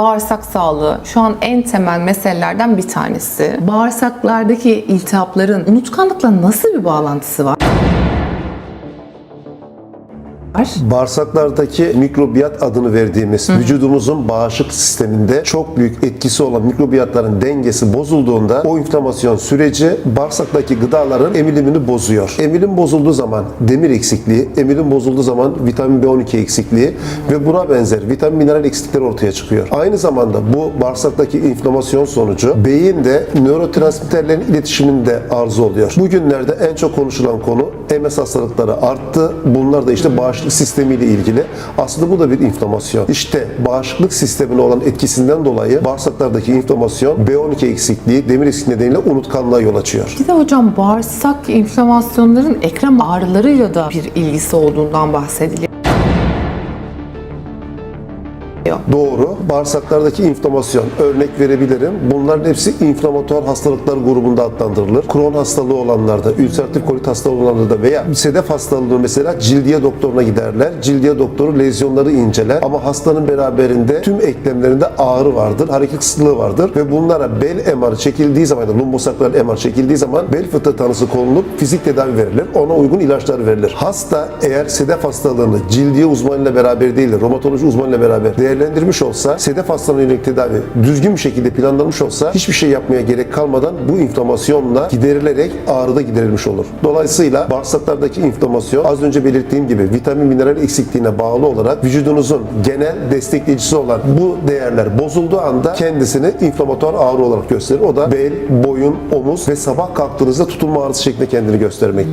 Bağırsak sağlığı şu an en temel meselelerden bir tanesi. Bağırsaklardaki iltihapların unutkanlıkla nasıl bir bağlantısı var? Bağırsaklardaki mikrobiyat adını verdiğimiz vücudumuzun bağışıklık sisteminde çok büyük etkisi olan mikrobiyatların dengesi bozulduğunda o inflamasyon süreci bağırsaktaki gıdaların emilimini bozuyor. Emilim bozulduğu zaman demir eksikliği, emilim bozulduğu zaman vitamin B12 eksikliği ve buna benzer vitamin mineral eksiklikleri ortaya çıkıyor. Aynı zamanda bu bağırsaktaki inflamasyon sonucu beyinde nörotransmitterlerin iletişiminde arıza oluyor. Bugünlerde en çok konuşulan konu MS hastalıkları arttı. Bunlar da işte bağışıklık sistemiyle ilgili. Aslında bu da bir inflamasyon. İşte bağışıklık sistemine olan etkisinden dolayı bağırsaklardaki inflamasyon B12 eksikliği, demir eksikliği nedeniyle unutkanlığa yol açıyor. Bir de hocam bağırsak inflamasyonların ekrem ağrılarıyla da bir ilgisi olduğundan bahsediliyor. Doğru. Bağırsaklardaki inflamasyon. Örnek verebilirim. Bunların hepsi inflamatuar hastalıklar grubunda adlandırılır. Kron hastalığı olanlarda, ülseratif kolit hastalığı olanlarda veya sedef hastalığı mesela cildiye doktoruna giderler. Cildiye doktoru lezyonları inceler. Ama hastanın beraberinde tüm eklemlerinde ağrı vardır, hareket kısıtlığı vardır ve bunlara bel MR çekildiği zaman, lumbosakral MR çekildiği zaman bel fıtığı tanısı konulup fizik tedavi verilir. Ona uygun ilaçlar verilir. Hasta eğer sedef hastalığını cildiye uzmanıyla beraber değil de romatoloji uzmanıyla beraber değerlendirmiş olsa, sedef hastalığına yönelik tedavi düzgün bir şekilde planlanmış olsa hiçbir şey yapmaya gerek kalmadan bu inflamasyonla giderilerek ağrı da giderilmiş olur. Dolayısıyla bağırsaklardaki inflamasyon az önce belirttiğim gibi vitamin mineral eksikliğine bağlı olarak vücudunuzun genel destekleyicisi olan bu değerler bozulduğu anda kendisini inflamatuar ağrı olarak gösterir. O da bel, boyun, omuz ve sabah kalktığınızda tutulma ağrısı şeklinde kendini göstermekte.